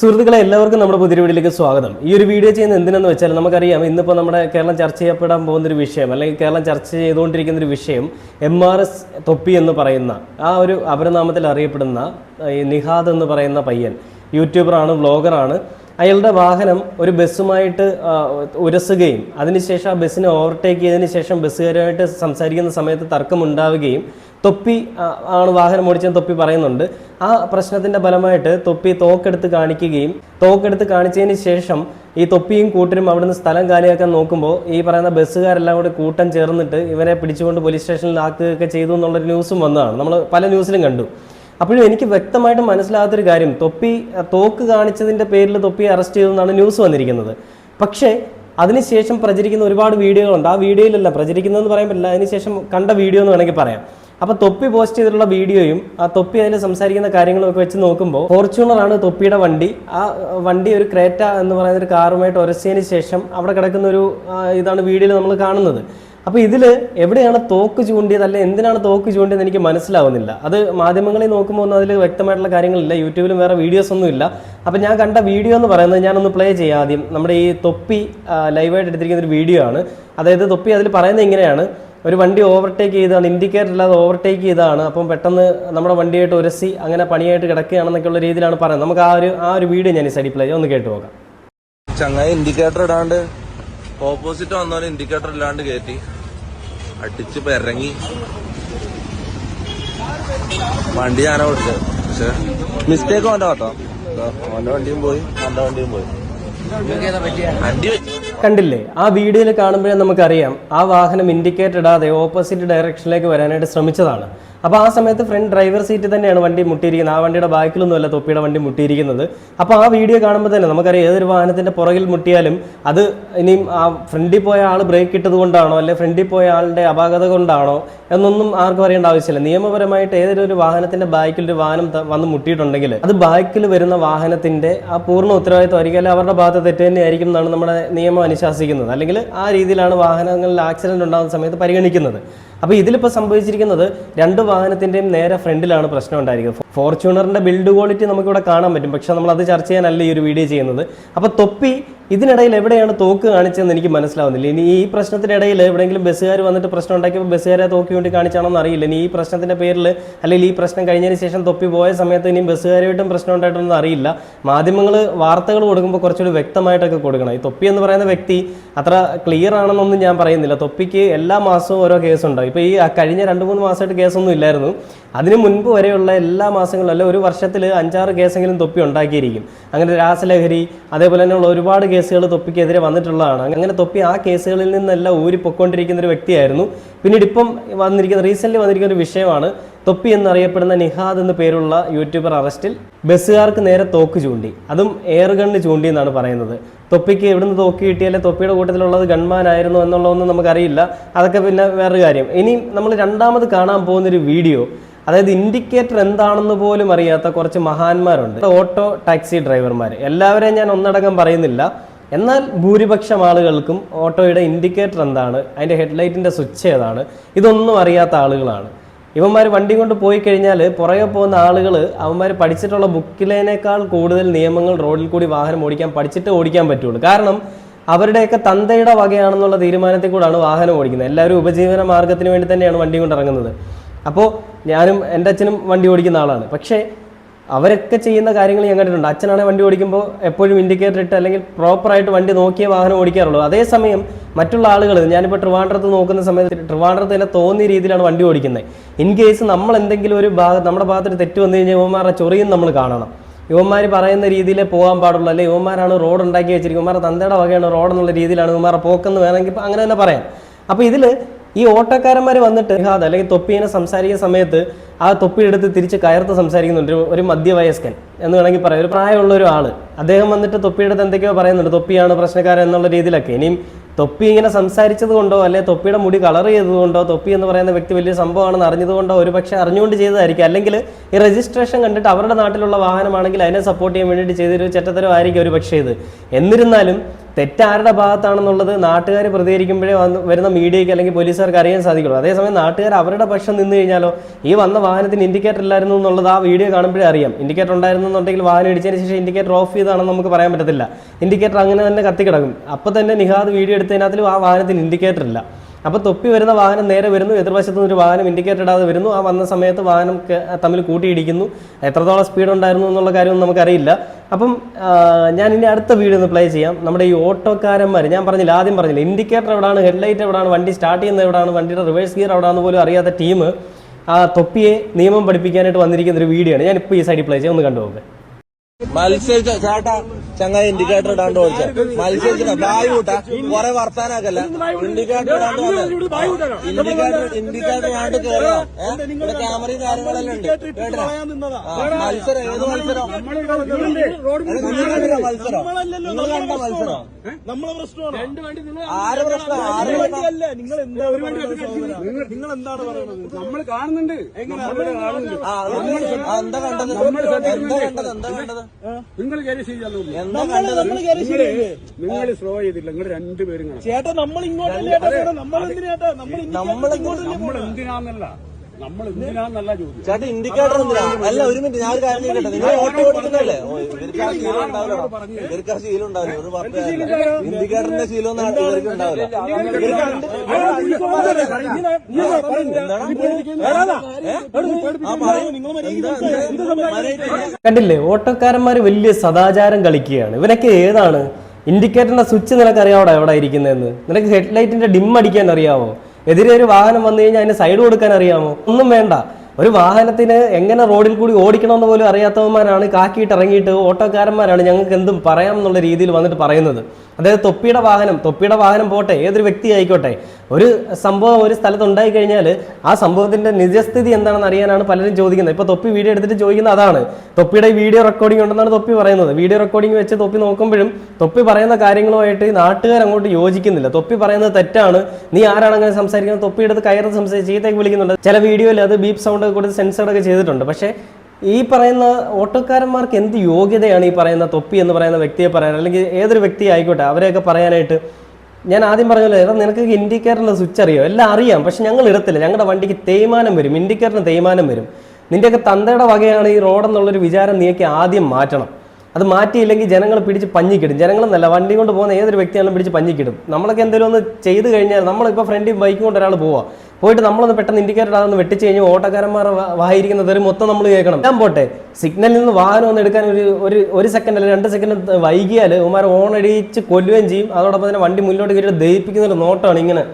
സുഹൃത്തുക്കളെ എല്ലാവർക്കും നമ്മുടെ പുതിയ വീഡിയോയിലേക്ക് സ്വാഗതം. ഈ ഒരു വീഡിയോ ചെയ്യുന്നത് എന്തിനെന്ന് വെച്ചാൽ നമുക്കറിയാം ഇന്നിപ്പോൾ നമ്മുടെ കേരളം ചർച്ച ചെയ്യപ്പെടാൻ പോകുന്ന ഒരു വിഷയം അല്ലെങ്കിൽ കേരളം ചർച്ച ചെയ്തുകൊണ്ടിരിക്കുന്ന ഒരു വിഷയം എം ആർ എസ് തൊപ്പി എന്ന് പറയുന്ന ആ ഒരു അപരനാമത്തിൽ അറിയപ്പെടുന്ന നിഹാദ് എന്ന് പറയുന്ന പയ്യൻ യൂട്യൂബറാണ് വ്ളോഗറാണ്. അയാളുടെ വാഹനം ഒരു ബസ്സുമായിട്ട് ഉരസുകയും അതിനുശേഷം ആ ബസ്സിനെ ഓവർടേക്ക് ചെയ്തതിന് ശേഷം ബസ്സുകാരുമായിട്ട് സംസാരിക്കുന്ന സമയത്ത് തർക്കമുണ്ടാവുകയും തൊപ്പി ആണ് വാഹനം ഓടിച്ചെന്ന് തൊപ്പി പറയുന്നുണ്ട്. ആ പ്രശ്നത്തിന്റെ ഫലമായിട്ട് തൊപ്പി തോക്കെടുത്ത് കാണിക്കുകയും തോക്കെടുത്ത് കാണിച്ചതിന് ശേഷം ഈ തൊപ്പിയും കൂട്ടരും അവിടുന്ന് സ്ഥലം കാലിയാക്കാൻ നോക്കുമ്പോൾ ഈ പറയുന്ന ബസ്സുകാരെല്ലാം കൂടി കൂട്ടം ചേർന്നിട്ട് ഇവരെ പിടിച്ചുകൊണ്ട് പോലീസ് സ്റ്റേഷനിൽ ആക്കുകയൊക്കെ ചെയ്തു എന്നുള്ളൊരു ന്യൂസും വന്നതാണ്. നമ്മൾ പല ന്യൂസിലും കണ്ടു. അപ്പോഴും എനിക്ക് വ്യക്തമായിട്ട് മനസ്സിലാകാത്തൊരു കാര്യം തൊപ്പി തോക്ക് കാണിച്ചതിന്റെ പേരിൽ തൊപ്പി അറസ്റ്റ് ചെയ്തു എന്നാണ് ന്യൂസ് വന്നിരിക്കുന്നത്. പക്ഷേ അതിനുശേഷം പ്രചരിക്കുന്ന ഒരുപാട് വീഡിയോകളുണ്ട്. ആ വീഡിയോയിലല്ല പ്രചരിക്കുന്നതെന്ന് പറയാൻ പറ്റില്ല അതിനുശേഷം കണ്ട വീഡിയോ എന്ന് വേണമെങ്കിൽ പറയാം. അപ്പോൾ തൊപ്പി പോസ്റ്റ് ചെയ്തിട്ടുള്ള വീഡിയോയും ആ തൊപ്പി അതിൽ സംസാരിക്കുന്ന കാര്യങ്ങളും ഒക്കെ വെച്ച് നോക്കുമ്പോൾ ഫോർച്യൂണറാണ് തൊപ്പിയുടെ വണ്ടി. ആ വണ്ടി ഒരു ക്രേറ്റ എന്ന് പറയുന്ന ഒരു കാറുമായിട്ട് ഉരച്ചതിന് ശേഷം അവിടെ കിടക്കുന്ന ഒരു ഇതാണ് വീഡിയോയിൽ നമ്മൾ കാണുന്നത്. അപ്പോൾ ഇതിൽ എവിടെയാണ് തോക്ക് ചൂണ്ടിയത് അല്ലെ എന്തിനാണ് തോക്ക് ചൂണ്ടിയത് എനിക്ക് മനസ്സിലാവുന്നില്ല. അത് മാധ്യമങ്ങളിൽ നോക്കുമ്പോൾ ഒന്നും അതിൽ വ്യക്തമായിട്ടുള്ള കാര്യങ്ങളില്ല. യൂട്യൂബിലും വേറെ വീഡിയോസ് ഒന്നുമില്ല അപ്പോൾ ഞാൻ കണ്ട വീഡിയോ എന്ന് പറയുന്നത് ഞാനൊന്ന് പ്ലേ ചെയ്യാം ആദ്യം. നമ്മുടെ ഈ തൊപ്പി ലൈവായിട്ട് എടുത്തിരിക്കുന്ന ഒരു വീഡിയോ ആണ്. അതായത് തൊപ്പി അതിൽ പറയുന്നത് ഇങ്ങനെയാണ്. ഒരു വണ്ടി ഓവർടേക്ക് ചെയ്താണ് ഇൻഡിക്കേറ്റർ ഇല്ലാതെ ഓവർടേക്ക് ചെയ്താണ് അപ്പം പെട്ടെന്ന് നമ്മുടെ വണ്ടിയായിട്ട് ഉരസി അങ്ങനെ പണിയായിട്ട് കിടക്കുകയാണെന്നൊക്കെയുള്ള രീതിയിലാണ് പറയുന്നത്. നമുക്ക് ആ ഒരു ആ ഒരു വീഡിയോ ഞാൻ ഈ സൈഡിൽ പ്ലേ ഒന്ന് കേട്ട് നോക്കാം. ചങ്ങായി ഇൻഡിക്കേറ്റർ ഇടാണ്ട്. ഓപ്പോസിറ്റ് വന്നവന് ഇൻഡിക്കേറ്റർ ഇല്ലാണ്ട് കയറ്റി അടിച്ച് ഇപ്പൊ വണ്ടി ഞാനാ വിളിച്ചത് പക്ഷെ മിസ്റ്റേക്ക് ഓന്റെ കേട്ടോ ഓന്റെ വണ്ടിയും പോയി. എന്റെ വണ്ടിയും പോയി. കണ്ടില്ലേ? ആ വീഡിയോയിൽ കാണുമ്പോഴേ നമുക്കറിയാം ആ വാഹനം ഇൻഡിക്കേറ്റർ ഇടാതെ ഓപ്പോസിറ്റ് ഡയറക്ഷനിലേക്ക് വരാനായിട്ട് ശ്രമിച്ചതാണ്. അപ്പോൾ ആ സമയത്ത് ഫ്രണ്ട് ഡ്രൈവർ സീറ്റ് തന്നെയാണ് വണ്ടി മുട്ടിയിരിക്കുന്നത്. ആ വണ്ടിയുടെ ബാക്കിലൊന്നുമല്ല തൊപ്പിയുടെ വണ്ടി മുട്ടിയിരിക്കുന്നത്. അപ്പോൾ ആ വീഡിയോ കാണുമ്പോൾ തന്നെ നമുക്കറിയാം ഏതൊരു വാഹനത്തിന്റെ പുറകിൽ മുട്ടിയാലും അത് ഇനിയും ആ ഫ്രണ്ടിൽ പോയ ആൾ ബ്രേക്ക് ഇട്ടത് കൊണ്ടാണോ അല്ലെ ഫ്രണ്ടിൽ പോയ ആളുടെ അപാകത കൊണ്ടാണോ എന്നൊന്നും ആർക്കും അറിയേണ്ട ആവശ്യമില്ല. നിയമപരമായിട്ട് ഏതൊരു ഒരു വാഹനത്തിന്റെ ബാക്കിൽ ഒരു വാഹനം വന്ന് മുട്ടിയിട്ടുണ്ടെങ്കിൽ അത് ബാക്കിൽ വരുന്ന വാഹനത്തിന്റെ ആ പൂർണ ഉത്തരവാദിത്വം ആയിരിക്കും അല്ലെങ്കിൽ അവരുടെ ഭാഗത്ത് തെറ്റ് തന്നെയായിരിക്കും എന്നാണ് നമ്മുടെ നിയമം അനുശാസിക്കുന്നത്. അല്ലെങ്കിൽ ആ രീതിയിലാണ് വാഹനങ്ങളിൽ ആക്സിഡന്റ് ഉണ്ടാകുന്ന സമയത്ത് പരിഗണിക്കുന്നത്. അപ്പോൾ ഇതിലിപ്പോൾ സംഭവിച്ചിരിക്കുന്നത് രണ്ട് വാഹനത്തിന്റെയും നേരെ ഫ്രണ്ടിലാണ് പ്രശ്നം ഉണ്ടായിരിക്കുന്നത്. ഫോർച്യൂണറിന്റെ ബിൽഡ് ക്വാളിറ്റി നമുക്കിവിടെ കാണാൻ പറ്റും. പക്ഷേ നമ്മൾ അത് ചർച്ച ചെയ്യാനല്ല ഈ ഒരു വീഡിയോ ചെയ്യുന്നത്. അപ്പോൾ തൊപ്പി ഇതിനിടയിൽ എവിടെയാണ് തോക്ക് കാണിച്ചതെന്ന് എനിക്ക് മനസ്സിലാവുന്നില്ല. ഇനി ഈ പ്രശ്നത്തിനിടയിൽ എവിടെയെങ്കിലും ബസ്സുകാർ വന്നിട്ട് പ്രശ്നം ഉണ്ടാക്കിയപ്പോൾ ബസ്സുകാരെ തോക്കി വേണ്ടി കാണിച്ചാണെന്ന് അറിയില്ല. ഇനി ഈ പ്രശ്നത്തിന്റെ പേരിൽ അല്ലെങ്കിൽ ഈ പ്രശ്നം കഴിഞ്ഞതിന് ശേഷം തൊപ്പി പോയ സമയത്ത് ഇനിയും ബസ്സുകാരുമായിട്ടും പ്രശ്നം ഉണ്ടായിട്ടൊന്നും അറിയില്ല. മാധ്യമങ്ങൾ വാർത്തകൾ കൊടുക്കുമ്പോൾ കുറച്ചുകൂടി വ്യക്തമായിട്ടൊക്കെ കൊടുക്കണം. ഈ തൊപ്പി എന്ന് പറയുന്ന വ്യക്തി അത്ര ക്ലിയർ ആണെന്നൊന്നും ഞാൻ പറയുന്നില്ല. തൊപ്പിക്ക് എല്ലാ മാസവും ഓരോ കേസുണ്ടാവും ഇപ്പോൾ ഈ കഴിഞ്ഞ രണ്ട് മൂന്ന് മാസമായിട്ട് കേസൊന്നും ഇല്ലായിരുന്നു. അതിന് മുൻപ് വരെയുള്ള എല്ലാ മാസങ്ങളിലും അല്ലെ ഒരു വർഷത്തിൽ അഞ്ചാറ് കേസെങ്കിലും തൊപ്പി ഉണ്ടാക്കിയിരിക്കും. അങ്ങനെ രാസലഹരി അതേപോലെ തന്നെയുള്ള ഒരുപാട് കേസുകൾ തൊപ്പിക്കെതിരെ വന്നിട്ടുള്ളതാണ്. അങ്ങനെ തൊപ്പി ആ കേസുകളിൽ നിന്നെല്ലാം ഊരി പൊയ്ക്കൊണ്ടിരിക്കുന്ന ഒരു വ്യക്തിയായിരുന്നു. പിന്നീട് ഇപ്പം വന്നിരിക്കുന്ന റീസെന്റ് വന്നിരിക്കുന്ന ഒരു വിഷയമാണ് തൊപ്പി എന്നറിയപ്പെടുന്ന നിഹാദ് എന്ന പേരുള്ള യൂട്യൂബർ അറസ്റ്റിൽ ബസ്സുകാർക്ക് നേരെ തോക്ക് ചൂണ്ടി. അതും എയർ ഗണ്ണ് ചൂണ്ടി എന്നാണ് പറയുന്നത്. തൊപ്പിക്ക് എവിടുന്ന് തോക്ക് കിട്ടിയാലേ തൊപ്പിയുടെ കൂട്ടത്തിലുള്ളത് ഗൺമാൻ ആയിരുന്നു എന്നുള്ളതൊന്നും നമുക്കറിയില്ല. അതൊക്കെ പിന്നെ വേറൊരു കാര്യം. ഇനി നമ്മൾ രണ്ടാമത് കാണാൻ പോകുന്നൊരു വീഡിയോ അതായത് ഇൻഡിക്കേറ്റർ എന്താണെന്ന് പോലും അറിയാത്ത കുറച്ച് മഹാന്മാരുണ്ട്. ഓട്ടോ ടാക്സി ഡ്രൈവർമാർ എല്ലാവരെയും ഞാൻ ഒന്നടങ്കം പറയുന്നില്ല. എന്നാൽ ഭൂരിപക്ഷം ആളുകൾക്കും ഓട്ടോയുടെ ഇൻഡിക്കേറ്റർ എന്താണ്? അതിന്റെ ഹെഡ്ലൈറ്റിന്റെ സ്വിച്ച് ഏതാണ്? ഇതൊന്നും അറിയാത്ത ആളുകളാണ്. ഇവന്മാർ വണ്ടി കൊണ്ട് പോയി കഴിഞ്ഞാൽ പുറകെ പോകുന്ന ആളുകൾ അവന്മാർ പഠിച്ചിട്ടുള്ള ബുക്കിലേനേക്കാൾ കൂടുതൽ നിയമങ്ങൾ റോഡിൽ കൂടി വാഹനം ഓടിക്കാൻ പഠിച്ചിട്ട് ഓടിക്കാൻ പറ്റുള്ളൂ. കാരണം അവരുടെയൊക്കെ തന്തയുടെ വകയാണെന്നുള്ള തീരുമാനത്തിൽ കൂടാണ് വാഹനം ഓടിക്കുന്നത്. എല്ലാവരും ഉപജീവന മാർഗത്തിന് വേണ്ടി തന്നെയാണ് വണ്ടി കൊണ്ട് ഇറങ്ങുന്നത്. അപ്പോൾ ഞാനും എന്റെ അച്ഛനും വണ്ടി ഓടിക്കുന്ന ആളാണ്. പക്ഷേ അവരൊക്കെ ചെയ്യുന്ന കാര്യങ്ങൾ ഞാൻ കണ്ടിട്ടുണ്ട്. അച്ഛനാണ് വണ്ടി ഓടിക്കുമ്പോൾ എപ്പോഴും ഇൻഡിക്കേറ്റർ ഇട്ട് അല്ലെങ്കിൽ പ്രോപ്പറായിട്ട് വണ്ടി നോക്കിയ വാഹനം ഓടിക്കാറുള്ളൂ. അതേസമയം മറ്റുള്ള ആളുകൾ ഞാനിപ്പോൾ ട്രിവാൻഡ്രത്ത് നോക്കുന്ന സമയത്ത് ട്രിവാൻഡ്രത്ത് തന്നെ തോന്നിയ രീതിയിലാണ് വണ്ടി ഓടിക്കുന്നത്. ഇൻ കേസ് നമ്മൾ എന്തെങ്കിലും ഒരു ഭാഗം നമ്മുടെ ഭാഗത്തൊരു തെറ്റ് വന്നു കഴിഞ്ഞാൽ യുവമാരുടെ ചൊറിയും നമ്മൾ കാണണം. യുവന്മാർ പറയുന്ന രീതിയിലേ പോകാൻ പാടുള്ളൂ. അല്ലെ യുവന്മാരാണ് റോഡ് ഉണ്ടാക്കി വെച്ചിരിക്കുന്നത്. യുവന്മാരുടെ തന്തയുടെ വകയാണ് റോഡ് എന്നുള്ള രീതിയിലാണ് യുവന്മാരുടെ പോക്കെന്ന് വേണമെങ്കിൽ അങ്ങനെ തന്നെ പറയാം. അപ്പോൾ ഇതിൽ ഈ ഓട്ടോക്കാരന്മാർ വന്നിട്ട് ഹാദ് അല്ലെങ്കിൽ തൊപ്പീനെ സംസാരിക്കുന്ന സമയത്ത് ആ തൊപ്പി എടുത്ത് തിരിച്ച് കയർത്ത് സംസാരിക്കുന്നുണ്ട്. ഒരു- മധ്യവയസ്കൻ എന്ന് വേണമെങ്കിൽ പറയാം. ഒരു പ്രായമുള്ള ഒരു ആൾ അദ്ദേഹം വന്നിട്ട് തൊപ്പിയെടുത്ത് എന്തൊക്കെയോ പറയുന്നുണ്ട്. തൊപ്പിയാണ് പ്രശ്നക്കാരൻ എന്നുള്ള രീതിയിലൊക്കെ. ഇനിയും തൊപ്പി ഇങ്ങനെ സംസാരിച്ചത് കൊണ്ടോ അല്ലെ തൊപ്പിയുടെ മുടി കളർ ചെയ്തതുകൊണ്ടോ തൊപ്പി എന്ന് പറയുന്ന വ്യക്തി വലിയ സംഭവമാണെന്ന് അറിഞ്ഞതുകൊണ്ടോ ഒരു പക്ഷേ അറിഞ്ഞുകൊണ്ട് ചെയ്തതായിരിക്കും. അല്ലെങ്കിൽ ഈ രജിസ്ട്രേഷൻ കണ്ടിട്ട് അവരുടെ നാട്ടിലുള്ള വാഹനമാണെങ്കിൽ അതിനെ സപ്പോർട്ട് ചെയ്യാൻ വേണ്ടിയിട്ട് ചെയ്തൊരു ചെറ്റത്തരം ആയിരിക്കും ഒരു പക്ഷേ ഇത്. എന്നിരുന്നാലും തെറ്റാരുടെ ഭാഗത്താണെന്നുള്ളത് നാട്ടുകാർ പ്രതികരിക്കുമ്പോഴേ വന്ന് വരുന്ന മീഡിയയ്ക്ക് അല്ലെങ്കിൽ പോലീസുകാർക്ക് അറിയാൻ സാധിക്കുള്ളൂ. അതേസമയം നാട്ടുകാർ അവരുടെ പക്ഷം നിന്ന് കഴിഞ്ഞാലോ ഈ വന്ന വാഹനത്തിന് ഇൻഡിക്കേറ്റർ ഇല്ലായിരുന്നു എന്നുള്ളത് ആ വീഡിയോ കാണുമ്പോഴേ അറിയാം. ഇൻഡിക്കേറ്റർ ഉണ്ടായിരുന്നു എന്നുണ്ടെങ്കിൽ വാഹനം ഇടിച്ചതിന് ശേഷം ഇൻഡിക്കേറ്റർ ഓഫ് ചെയ്താണെന്ന് നമുക്ക് പറയാൻ പറ്റത്തില്ല. ഇൻഡിക്കേറ്റർ അങ്ങനെ തന്നെ കത്തിക്കിടക്കും. അപ്പോൾ തന്നെ നിഹാദ് വീഡിയോ എടുത്തതിനകത്തിലും ആ വാഹനത്തിന് ഇൻഡിക്കേറ്റർ ഇല്ല. അപ്പോൾ തൊപ്പി വരുന്ന വാഹനം നേരെ വരുന്നു എതിർവശത്തു നിന്നൊരു വാഹനം ഇൻഡിക്കേറ്റർ ഇടാതെ വരുന്നു. ആ വന്ന സമയത്ത് വാഹനം തമ്മിൽ കൂട്ടിയിടിക്കുന്നു. എത്രത്തോളം സ്പീഡ് ഉണ്ടായിരുന്നു എന്നുള്ള കാര്യമൊന്നും നമുക്കറിയില്ല. അപ്പം ഞാൻ ഇനി അടുത്ത വീഡിയോ ഒന്ന് പ്ലേ ചെയ്യാം. നമ്മുടെ ഈ ഓട്ടോക്കാരന്മാർ ഞാൻ പറഞ്ഞില്ല ആദ്യം പറഞ്ഞില്ല ഇൻഡിക്കേറ്റർ എവിടെയാണ് ഹെഡ്ലൈറ്റ് എവിടെയാണ് വണ്ടി സ്റ്റാർട്ട് ചെയ്യുന്നത് എവിടെയാണ് വണ്ടിയുടെ റിവേഴ്സ് ഗിയർ എവിടെയാണെന്ന് പോലും അറിയാത്ത ടീം ആ തൊപ്പിയെ നിയമം പഠിപ്പിക്കാനായിട്ട് വന്നിരിക്കുന്ന ഒരു വീഡിയോ ആണ്. ഞാൻ ഇപ്പോൾ ഈ സൈഡിൽ പ്ലേ ചെയ്യാം. ഒന്ന് കണ്ടുപോകുക മത്സരിച്ച ചേട്ടാ ചങ്ങായി ഇൻഡിക്കേറ്റർ ഇടാണ്ട് ഓടിച്ച. മത്സരിച്ചിട്ട ബായ് കൂട്ടാ. കൊറേ വർത്താനാക്കല്ല ഇൻഡിക്കേറ്റർ ഇടാണ്ട് ഇൻഡിക്കേറ്റർ ഇൻഡിക്കേറ്റർ ഇടാണ്ട് ഇവിടെ ക്യാമറയും കാര്യങ്ങളെല്ലാം ഉണ്ട്. മത്സരം ഏത് മത്സരം? മത്സരം. നിങ്ങൾ കണ്ട മത്സരം. ആരെ പ്രശ്നം? ആരെ നിങ്ങൾ എന്താ നിങ്ങൾ എന്താണ് പറയുന്നത് നമ്മൾ കാണുന്നുണ്ട് എന്താ കണ്ടത്? എന്താ കണ്ടത്? എന്താ കണ്ടത്? നിങ്ങൾ കയറി നിങ്ങൾ സ്ലോ ചെയ്തില്ല നിങ്ങൾ രണ്ടുപേരും ചേട്ടാ നമ്മൾ ഇങ്ങോട്ടല്ലേ നമ്മൾ നമ്മളെന്ത് നമ്മൾ എന്തിനാന്നല്ല. നമ്മൾ എന്തിനാന്നല്ല ചോദ്യം? ചേട്ടാ ഇൻഡിക്കേറ്റർ എന്തിനാ? അല്ല ഒരു മിനിറ്റ് ഞാൻ ഒരു കാര്യം കേട്ടെ നിങ്ങൾ ഓട്ടോ ഓടിക്കുന്നല്ലേ ഇവർക്ക് ആ ശീലം ഉണ്ടാവില്ല. ഇവർക്ക് ആ ശീലം ഉണ്ടാവില്ല. ഒരു പത്ത് ഇൻഡിക്കേറ്ററിന്റെ ശീലം ഒന്നും ഇവർക്ക് ഉണ്ടാവില്ല കണ്ടില്ലേ ഓട്ടോക്കാരന്മാർ വലിയ സദാചാരം കളിക്കുകയാണ്. ഇവനൊക്കെ ഏതാണ്? ഇൻഡിക്കേറ്ററിന്റെ സ്വിച്ച് നിനക്ക് അറിയാവോടാ എവിടെ ഇരിക്കുന്നതെന്ന്? നിനക്ക് ഹെഡ്ലൈറ്റിന്റെ ഡിം അടിക്കാൻ അറിയാവോ? എതിരെ ഒരു വാഹനം വന്നു കഴിഞ്ഞാൽ അതിന് സൈഡ് കൊടുക്കാൻ അറിയാമോ? ഒന്നും വേണ്ട. ഒരു വാഹനത്തിന് എങ്ങനെ റോഡിൽ കൂടി ഓടിക്കണമെന്ന് പോലും അറിയാത്തവന്മാരാണ് കാക്കിയിട്ട് ഇറങ്ങിയിട്ട് ഓട്ടോക്കാരന്മാരാണ് ഞങ്ങൾക്ക് എന്തും പറയാം എന്നുള്ള രീതിയിൽ വന്നിട്ട് പറയുന്നത്. അതായത് തൊപ്പിയുടെ വാഹനം തൊപ്പിയുടെ വാഹനം പോട്ടെ ഏതൊരു വ്യക്തി ആയിക്കോട്ടെ ഒരു സംഭവം ഒരു സ്ഥലത്ത് ഉണ്ടായി കഴിഞ്ഞാൽ ആ സംഭവത്തിന്റെ നിജസ്ഥിതി എന്താണെന്ന് അറിയാനാണ് പലരും ചോദിക്കുന്നത്. ഇപ്പൊ തൊപ്പി വീഡിയോ എടുത്തിട്ട് ചോദിക്കുന്നത് അതാണ്. തൊപ്പിയുടെ വീഡിയോ റെക്കോർഡിംഗ് ഉണ്ടെന്നാണ് തൊപ്പി പറയുന്നത്. വീഡിയോ റെക്കോർഡിംഗ് വെച്ച് തൊപ്പി നോക്കുമ്പോഴും തൊപ്പി പറയുന്ന കാര്യങ്ങളുമായിട്ട് നാട്ടുകാർ അങ്ങോട്ട് യോജിക്കുന്നില്ല. തൊപ്പി പറയുന്നത് തെറ്റാണ്. നീ ആരാണ് അങ്ങനെ സംസാരിക്കുന്നത്? തൊപ്പി എടുത്ത് കയറി സംസാരിച്ച് ചീത്തേക്ക് വിളിക്കുന്നുണ്ട്. ചില വീഡിയോയിൽ അത് ബീപ്പ് സൗണ്ട് കൊടുത്ത് സെൻസർ ഒക്കെ ചെയ്തിട്ടുണ്ട്. പക്ഷേ ഈ പറയുന്ന ഓട്ടോക്കാരന്മാർക്ക് എന്ത് യോഗ്യതയാണ് ഈ പറയുന്ന തൊപ്പി എന്ന് പറയുന്ന വ്യക്തിയെ പറയാൻ? അല്ലെങ്കിൽ ഏതൊരു വ്യക്തി ആയിക്കോട്ടെ അവരെയൊക്കെ പറയാനായിട്ട് ഞാൻ ആദ്യം പറഞ്ഞല്ലോ ഏതാ നിനക്ക് ഇൻഡിക്കേറ്ററിന്റെ സ്വിച്ച് അറിയോ? എല്ലാം അറിയാം പക്ഷെ ഞങ്ങൾ ഇടത്തില്ല. ഞങ്ങളുടെ വണ്ടിക്ക് തേയ്മാനം വരും ഇൻഡിക്കേറ്ററിന് തേയ്മാനം വരും. നിന്റെയൊക്കെ തന്തയുടെ വകയാണ് ഈ റോഡെന്നുള്ളൊരു വിചാരം നീയൊക്കെ ആദ്യം മാറ്റണം. അത് മാറ്റിയില്ലെങ്കിൽ ജനങ്ങൾ പിടിച്ച് പഞ്ഞിക്കിടും. ജനങ്ങളെന്നല്ല വണ്ടി കൊണ്ട് പോകുന്ന ഏതൊരു വ്യക്തിയാണെങ്കിലും പിടിച്ച് പഞ്ഞിക്കിടും. നമ്മളൊക്കെ എന്തെങ്കിലും ഒന്ന് ചെയ്ത് കഴിഞ്ഞാൽ നമ്മളിപ്പോൾ ഫ്രണ്ടിൽ ബൈക്കും കൊണ്ട് ഒരാൾ പോവാ. പോയിട്ട് നമ്മളൊന്ന് പെട്ടെന്ന് ഇൻഡിക്കേറ്റർ അതൊന്ന് വെട്ടിച്ച് കഴിഞ്ഞാൽ ഓട്ടോക്കാരന്മാർ വായിരിക്കുന്ന തെറി മൊത്തം നമ്മൾ കേൾക്കണം. ഞാൻ പോട്ടെ. സിഗ്നലിൽ നിന്ന് വാഹനം ഒന്ന് എടുക്കാൻ ഒരു ഒരു ഒരു സെക്കൻഡ് അല്ലെങ്കിൽ രണ്ട് സെക്കൻഡ് വൈകിയാൽ ഉമാർ ഓൺ അടിച്ച് കൊല്ലുകയും ചെയ്യും. അതോടൊപ്പം തന്നെ വണ്ടി മുന്നോട്ട് കയറി ദഹിപ്പിക്കുന്ന ഒരു നോട്ടമാണ് ഇങ്ങനെ.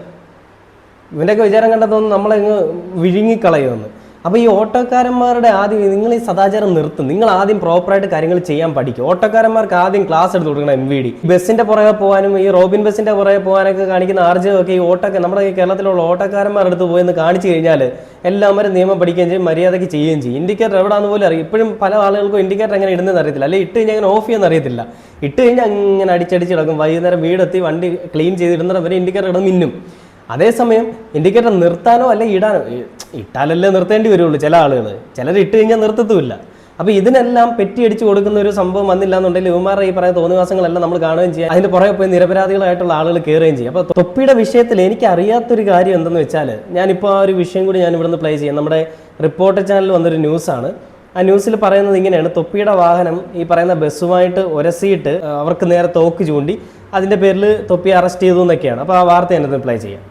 ഇവന്റെയൊക്കെ വിചാരം കണ്ടതൊന്നും നമ്മളങ്ങ് വിഴുങ്ങിക്കളയുമെന്ന്. അപ്പോൾ ഈ ഓട്ടോക്കാരന്മാരുടെ ആദ്യം നിങ്ങൾ ഈ സദാചാരം നിർത്തും. നിങ്ങൾ ആദ്യം പ്രോപ്പറായിട്ട് കാര്യങ്ങൾ ചെയ്യാൻ പഠിക്കും. ഓട്ടോക്കാരന്മാർക്ക് ആദ്യം ക്ലാസ് എടുത്ത് കൊടുക്കണം എം വി ഡി ബസ്സിന്റെ പുറകെ പോകാനും ഈ റോബിൻ ബസ്സിന്റെ പുറകെ പോകാനൊക്കെ കാണിക്കുന്ന ആർജവൊക്കെ ഈ ഓട്ടോ നമ്മുടെ ഈ കേരളത്തിലുള്ള ഓട്ടോക്കാരന്മാരുടെ അടുത്ത് പോയി എന്ന് കാണിച്ചു കഴിഞ്ഞാൽ എല്ലാവരും നിയമം പഠിക്കുകയും ചെയ്യും മര്യാദയ്ക്ക് ചെയ്യുകയും ചെയ്യും. ഇൻഡിക്കേറ്റർ എവിടെയാണെന്ന് പോലും അറിയും ഇപ്പോഴും പല ആളുകൾക്കും ഇൻഡിക്കേറ്റർ എങ്ങനെ ഇടുന്നതെന്ന് അറിയത്തില്ല. അല്ലെങ്കിൽ ഇട്ട് കഴിഞ്ഞാൽ അങ്ങനെ ഓഫ് ചെയ്യുന്ന അറിയത്തില്ല. ഇട്ട് കഴിഞ്ഞാൽ അങ്ങനെ അടിച്ചടിച്ച് കിടക്കും. വൈകുന്നേരം വീടെത്തി വണ്ടി ക്ലീൻ ചെയ്തിടുന്നിടം വരെ ഇൻഡിക്കേറ്റർ ഇടുന്ന മിന്നും. അതേസമയം ഇൻഡിക്കേറ്റർ നിർത്താനോ അല്ലെ ഇടാനോ ഇട്ടാലല്ലേ നിർത്തേണ്ടി വരുള്ളൂ ചില ആളുകൾ ചിലർ ഇട്ട് കഴിഞ്ഞാൽ നിർത്തത്തുമില്ല. അപ്പോൾ ഇതിനെല്ലാം പെറ്റിയടിച്ച് കൊടുക്കുന്ന ഒരു സംഭവം വന്നില്ല എന്നുണ്ടെങ്കിൽ ഇവന്മാരുടെ ഈ പറയുന്ന തോന്നിവാസങ്ങളെല്ലാം നമ്മൾ കാണുകയും ചെയ്യാം. അതിന് പുറകെ പോയി നിരപരാധികളായിട്ടുള്ള ആളുകൾ കയറുകയും ചെയ്യും. അപ്പോൾ തൊപ്പിയുടെ വിഷയത്തിൽ എനിക്ക് അറിയാത്തൊരു കാര്യം എന്തെന്ന് വെച്ചാൽ ഞാനിപ്പോൾ ആ ഒരു വിഷയം കൂടി ഞാൻ ഇവിടുന്ന് പ്ലേ ചെയ്യാം. നമ്മുടെ റിപ്പോർട്ടർ ചാനലിൽ വന്നൊരു ന്യൂസാണ് ആ ന്യൂസിൽ പറയുന്നത് ഇങ്ങനെയാണ്. തൊപ്പിയുടെ വാഹനം ഈ പറയുന്ന ബസ്സുമായിട്ട് ഉരസിയിട്ട് ആ, അവർക്ക് നേരെ തോക്ക് ചൂണ്ടി അതിന്റെ പേരിൽ തൊപ്പി അറസ്റ്റ് ചെയ്തു എന്നൊക്കെയാണ്. അപ്പോൾ ആ വാർത്ത ഞാനത് പ്ലേ ചെയ്യാം.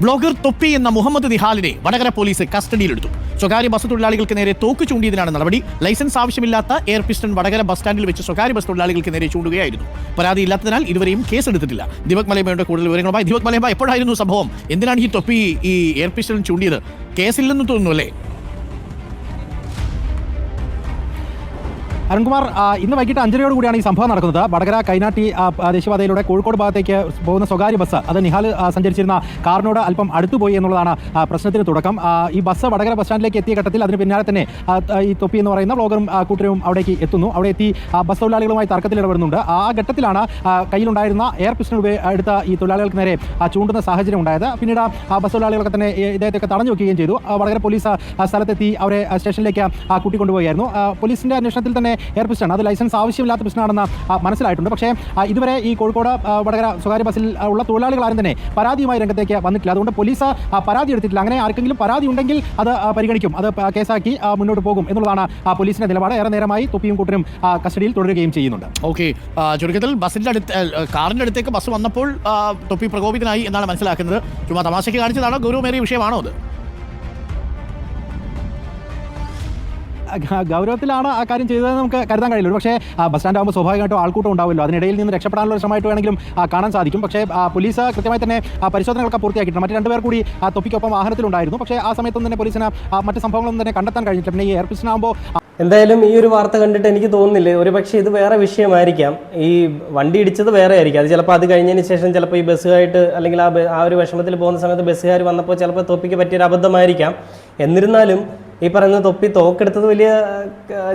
ബ്ലോഗർ തൊപ്പി എന്ന മുഹമ്മദ് നിഹാലിനെ വടകര പോലീസ് കസ്റ്റഡിയിലെടുത്തു. സ്വകാര്യ ബസ് തൊഴിലാളികൾക്ക് നേരെ തോക്ക് ചൂണ്ടിയതിനാണ് നടപടി. ലൈസൻസ് ആവശ്യമില്ലാത്ത എയർ പിസ്റ്റൺ വടകര ബസ് സ്റ്റാൻഡിൽ വെച്ച് സ്വകാര്യ ബസ് തൊഴിലാളികൾക്ക് നേരെ ചൂണ്ടുകയായിരുന്നു. പരാതി ഇല്ലാത്തതിനാൽ ഇതുവരെയും കേസെടുത്തിട്ടില്ല. ദീപക് മലയമ്മയുടെ കൂടുതൽ വിവരങ്ങളുമായി ദീപക് മലയമ്മ എപ്പോഴായിരുന്നു സംഭവം? എന്തിനാണ് ഈ തൊപ്പി ഈ എയർ പിസ്റ്റൺ ചൂണ്ടിയത്? കേസില്ലെന്ന് തോന്നുന്നു അല്ലേ? അരുൺകുമാർ ഇന്ന് വൈകിട്ട് അഞ്ചരയോട് കൂടിയാണ് ഈ സംഭവം നടക്കുന്നത്. വടകര കൈനാട്ടി ദേശീയപാതയിലൂടെ കോഴിക്കോട് ഭാഗത്തേക്ക് പോകുന്ന സ്വകാര്യ ബസ് അത് നിഹാൽ സഞ്ചരിച്ചിരുന്ന കാറിനോട് അല്പം അടുത്തുപോയി എന്നുള്ളതാണ് പ്രശ്നത്തിന് തുടക്കം. ഈ ബസ് വടകര ബസ് സ്റ്റാൻഡിലേക്ക് എത്തിയ ഘട്ടത്തിൽ അതിന് പിന്നാലെ തന്നെ ഈ തൊപ്പി എന്ന് പറയുന്ന ബ്ലോഗറും കൂട്ടരും അവിടേക്ക് എത്തുന്നു. അവിടെ എത്തി ബസ് തൊഴിലാളികളുമായി തർക്കത്തിൽ ഇടപെടുന്നുണ്ട്. ആ ഘട്ടത്തിലാണ് കയ്യിലുണ്ടായിരുന്ന എയർ പിസ്റ്റൺ ഉപയോ- എടുത്ത ഈ തൊഴിലാളികൾക്ക് നേരെ ചൂണ്ടുന്ന സാഹചര്യം ഉണ്ടായത്. പിന്നീട് ആ ബസ് തൊഴിലാളികളൊക്കെ തന്നെ ഇദ്ദേഹത്തെയൊക്കെ തടഞ്ഞു വെക്കുകയും ചെയ്തു. വടകര പോലീസ് സ്ഥലത്തെത്തി അവരെ സ്റ്റേഷനിലേക്ക് കൂട്ടിക്കൊണ്ടുപോയായിരുന്നു. പോലീസിന്റെ അന്വേഷണത്തിൽ തന്നെ എയർ പിസ്റ്റൺ അത് ലൈസൻസ് ആവശ്യമില്ലാത്ത പിസ്റ്റണാണെന്ന് മനസ്സിലായിട്ടുണ്ട്. പക്ഷേ ഇതുവരെ ഈ കോഴിക്കോട് വടകര സ്വകാര്യ ബസ്സിൽ ഉള്ള തൊഴിലാളികൾ ആരും തന്നെ പരാതിയുമായി രംഗത്തേക്ക് വന്നിട്ടില്ല. അതുകൊണ്ട് പോലീസ് പരാതി എടുത്തിട്ടില്ല. അങ്ങനെ ആർക്കെങ്കിലും പരാതി ഉണ്ടെങ്കിൽ അത് പരിഗണിക്കും. അത് കേസാക്കി മുന്നോട്ട് പോകും എന്നുള്ളതാണ് പോലീസിന്റെ നിലപാട്. ഏറെ നേരമായി തൊപ്പിയും കൂട്ടരും കസ്റ്റഡിയിൽ തുടരുകയും ചെയ്യുന്നുണ്ട്. ഓക്കെ ചുരുക്കത്തിൽ ബസ്സിന്റെ അടുത്ത് കാറിന്റെ അടുത്തേക്ക് ബസ് വന്നപ്പോൾ തൊപ്പി പ്രകോപിതനായി എന്നാണ് മനസ്സിലാക്കുന്നത്. ചുമ്മാ തമാശയ്ക്ക് കാണിച്ചതാണോ? ഗൗരവമേറിയ വിഷയമാണോ അത്? ഗൗരവത്തിലാണ് ആ കാര്യം ചെയ്തതെന്ന് നമുക്ക് കരുതാൻ കഴിയില്ല. പക്ഷേ ബസ് സ്റ്റാൻഡ് ആകുമ്പോൾ സ്വാഭാവികമായിട്ടും ആൾക്കൂട്ടം ഉണ്ടാവുമല്ലോ. അതിനിടയിൽ നിന്ന് രക്ഷപ്പെടാനുള്ള ശ്രമമായിട്ട് വേണമെങ്കിലും കാണാൻ സാധിക്കും. പക്ഷേ പോലീസ് കൃത്യമായി തന്നെ പരിശോധനകളൊക്കെ പൂർത്തിയാക്കിയിട്ടുണ്ട്. മറ്റ് രണ്ടുപേർ കൂടി തൊപ്പിക്കൊപ്പം വാഹനത്തിലുണ്ടായിരുന്നു. പക്ഷേ ആ സമയത്തൊന്നും തന്നെ പോലീസിന് മറ്റ് സംഭവങ്ങളൊന്നും തന്നെ കണ്ടെത്താൻ കഴിഞ്ഞിട്ടില്ല. പിന്നെ ഈ എയർ പിസ്റ്റൺ ആകുമ്പോൾ എന്തായാലും ഈ ഒരു വാർത്ത കണ്ടിട്ട് എനിക്ക് തോന്നുന്നില്ല. ഒരു പക്ഷേ ഇത് വേറെ വിഷയമായിരിക്കാം. ഈ വണ്ടി ഇടിച്ചത് വേറെ ആയിരിക്കും. അത് ചിലപ്പോൾ അത് കഴിഞ്ഞതിന് ശേഷം ചിലപ്പോൾ ഈ ബസ്സുമായിട്ട് അല്ലെങ്കിൽ ആ ആ ഒരു വിഷമത്തിൽ പോകുന്ന സമയത്ത് ബസ്സുകാർ വന്നപ്പോൾ ചിലപ്പോൾ തൊപ്പിക്ക് പറ്റിയൊരു അബദ്ധമായിരിക്കാം. എന്നിരുന്നാലും ഈ പറയുന്ന തൊപ്പി തോക്കെടുത്തത് വലിയ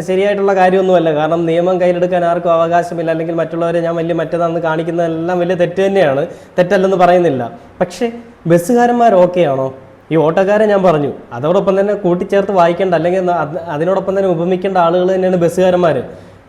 ശരിയായിട്ടുള്ള കാര്യമൊന്നുമല്ല. കാരണം നിയമം കയ്യിലെടുക്കാൻ ആർക്കും അവകാശമില്ല. അല്ലെങ്കിൽ മറ്റുള്ളവരെ ഞാൻ വലിയ മറ്റേതാണെന്ന് കാണിക്കുന്നതെല്ലാം വലിയ തെറ്റ് തന്നെയാണ്. തെറ്റല്ലെന്ന് പറയുന്നില്ല. പക്ഷേ ബസ്സുകാരന്മാർ ആണോ ഈ ഓട്ടോക്കാരെ ഞാൻ പറഞ്ഞു. അതോടൊപ്പം തന്നെ കൂട്ടിച്ചേർത്ത് വായിക്കേണ്ട അല്ലെങ്കിൽ അത് അതിനോടൊപ്പം തന്നെ ഉപമിക്കേണ്ട ആളുകൾ തന്നെയാണ് ബസ്സുകാരന്മാർ.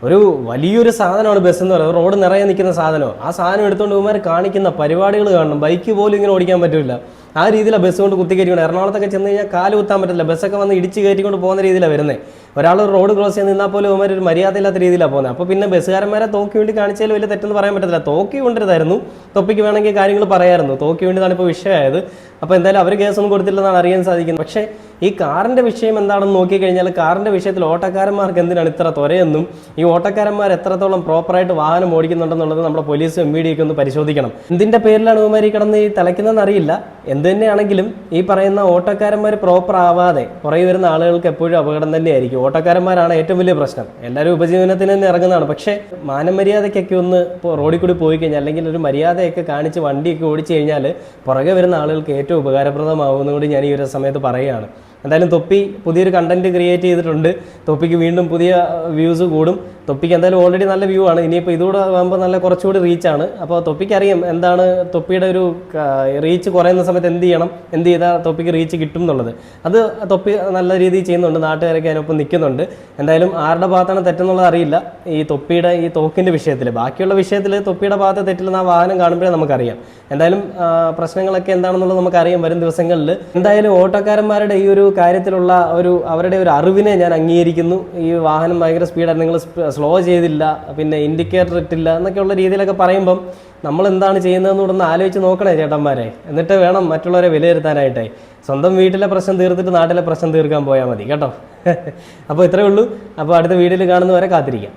ഒരു വലിയൊരു സാധനമാണ് ബസ് എന്ന് പറയുന്നത്. റോഡ് നിറയെ നിൽക്കുന്ന സാധനം ആ സാധനം എടുത്തുകൊണ്ട് ഇവന്മാർ കാണിക്കുന്ന പരിപാടികൾ കാണണം. ബൈക്ക് പോലും ഇങ്ങനെ ഓടിക്കാൻ പറ്റില്ല. ആ രീതിയിലാണ് ബസ് കൊണ്ട് കുത്തി കയറ്റിക്കൊണ്ട് എറണാകുളത്തൊക്കെ ചെന്ന് കഴിഞ്ഞാൽ കാൽ കുത്താൻ പറ്റില്ല ബസ്സൊക്കെ വന്ന് ഇടിച്ച് കയറ്റിക്കൊണ്ട് പോകുന്ന രീതിയിലാണ് വരുന്നത് ഒരാൾ റോഡ് ക്രോസ് ചെയ്ത് നിന്നാൽ പോലും അവന്മാർ ഒരു മര്യാദയില്ലാത്ത രീതിയിലാണ് പോകുന്നത് അപ്പോൾ പിന്നെ ബസ്സുകാരന്മാരെ തോക്കി വേണ്ടി കാണിച്ചാലും വലിയ തെറ്റെന്ന് പറയാൻ പറ്റത്തില്ല. തോക്കി കൊണ്ടിരുതായിരുന്നു തൊപ്പിക്ക് വേണമെങ്കിൽ കാര്യങ്ങൾ പറയായിരുന്നു. തോക്കി വേണ്ടിയതാണ് ഇപ്പോൾ വിഷയമായത്. അപ്പോൾ എന്തായാലും അവർ കേസൊന്നും കൊടുത്തില്ലെന്നാണ് അറിയാൻ സാധിക്കുന്നത്. പക്ഷേ ഈ കാറിന്റെ വിഷയം എന്താണെന്ന് നോക്കിക്കഴിഞ്ഞാൽ കാറിന്റെ വിഷയത്തിൽ ഓട്ടക്കാരന്മാർക്ക് എന്തിനാണ് ഇത്ര ത്വരയെന്നും ഈ ഓട്ടക്കാരന്മാർ എത്രത്തോളം പ്രോപ്പറായിട്ട് വാഹനം ഓടിക്കുന്നുണ്ടെന്നുള്ളത് നമ്മുടെ പോലീസ് എം ബി ഒന്ന് പരിശോധിക്കണം. എന്തിന്റെ പേരിലാണ് ഇവമാരി കിടന്ന് ഈ തിളയ്ക്കുന്നതെന്ന് അറിയില്ല. എന്ത് തന്നെയാണെങ്കിലും ഈ പറയുന്ന ഓട്ടക്കാരന്മാർ പ്രോപ്പർ ആവാതെ പുറകെ വരുന്ന ആളുകൾക്ക് എപ്പോഴും അപകടം തന്നെയായിരിക്കും. ഓട്ടക്കാരന്മാരാണ് ഏറ്റവും വലിയ പ്രശ്നം. എല്ലാവരും ഉപജീവനത്തിന് തന്നെ ഇറങ്ങുന്നതാണ്. പക്ഷേ മാനമര്യാദയ്ക്കൊക്കെ ഒന്ന് റോഡിൽ കൂടി പോയി കഴിഞ്ഞാൽ അല്ലെങ്കിൽ ഒരു മര്യാദയൊക്കെ കാണിച്ച് വണ്ടിയൊക്കെ ഓടിച്ചു കഴിഞ്ഞാൽ പുറകെ വരുന്ന ആളുകൾക്ക് ഏറ്റവും ഉപകാരപ്രദമാകുന്നതുകൊണ്ട് ഞാൻ ഈ ഒരു സമയത്ത് പറയുകയാണ്. എന്തായാലും തൊപ്പി പുതിയൊരു കണ്ടന്റ് ക്രിയേറ്റ് ചെയ്തിട്ടുണ്ട്. തൊപ്പിക്ക് വീണ്ടും പുതിയ വ്യൂസ് കൂടും. തൊപ്പിക്ക് എന്തായാലും ഓൾറെഡി നല്ല വ്യൂ ആണ്. ഇനിയിപ്പോൾ ഇതുകൂടെ ആകുമ്പോൾ നല്ല കുറച്ചുകൂടി റീച്ചാണ് അപ്പോൾ തൊപ്പിക്ക് അറിയാം എന്താണ് തൊപ്പിയുടെ ഒരു റീച്ച് കുറയുന്ന സമയത്ത് എന്ത് ചെയ്യണം എന്ത് ചെയ്താൽ തൊപ്പിക്ക് റീച്ച് കിട്ടും എന്നുള്ളത്. അത് തൊപ്പി നല്ല രീതിയിൽ ചെയ്യുന്നുണ്ട്. നാട്ടുകാരൊക്കെ അതിനൊപ്പം നിൽക്കുന്നുണ്ട്. എന്തായാലും ആരുടെ ഭാഗത്താണ് തെറ്റെന്നുള്ളത് അറിയില്ല. ഈ തൊപ്പിയുടെ ഈ തോക്കിന്റെ വിഷയത്തിൽ ബാക്കിയുള്ള വിഷയത്തിൽ തൊപ്പിയുടെ ഭാഗത്ത് തെറ്റില്ലെന്ന് ആ വാഹനം കാണുമ്പോഴേ നമുക്കറിയാം. എന്തായാലും പ്രശ്നങ്ങളൊക്കെ എന്താണെന്നുള്ളത് നമുക്കറിയാം വരും ദിവസങ്ങളിൽ. എന്തായാലും ഓട്ടോക്കാരന്മാരുടെ ഈ ഒരു കാര്യത്തിലുള്ള ഒരു അവരുടെ ഒരു അറിവിനെ ഞാൻ അംഗീകരിക്കുന്നു. ഈ വാഹനം ഭയങ്കര സ്പീഡാണ് നിങ്ങൾ സ്ലോ ചെയ്തില്ല പിന്നെ ഇൻഡിക്കേറ്റർ ഇട്ടില്ല എന്നൊക്കെയുള്ള രീതിയിലൊക്കെ പറയുമ്പം നമ്മൾ എന്താണ് ചെയ്യുന്നതെന്ന് ഒന്ന് ആലോചിച്ച് നോക്കണേ ചേട്ടന്മാരെ. എന്നിട്ട് വേണം മറ്റുള്ളവരെ വിലയിരുത്താനായിട്ടേ. സ്വന്തം വീട്ടിലെ പ്രശ്നം തീർത്തിട്ട് നാട്ടിലെ പ്രശ്നം തീർക്കാൻ പോയാൽ മതി കേട്ടോ? അപ്പോൾ ഇത്രയേ ഉള്ളൂ. അപ്പോൾ അടുത്ത വീഡിയോയിൽ കാണുന്നവരെ കാത്തിരിക്കാം.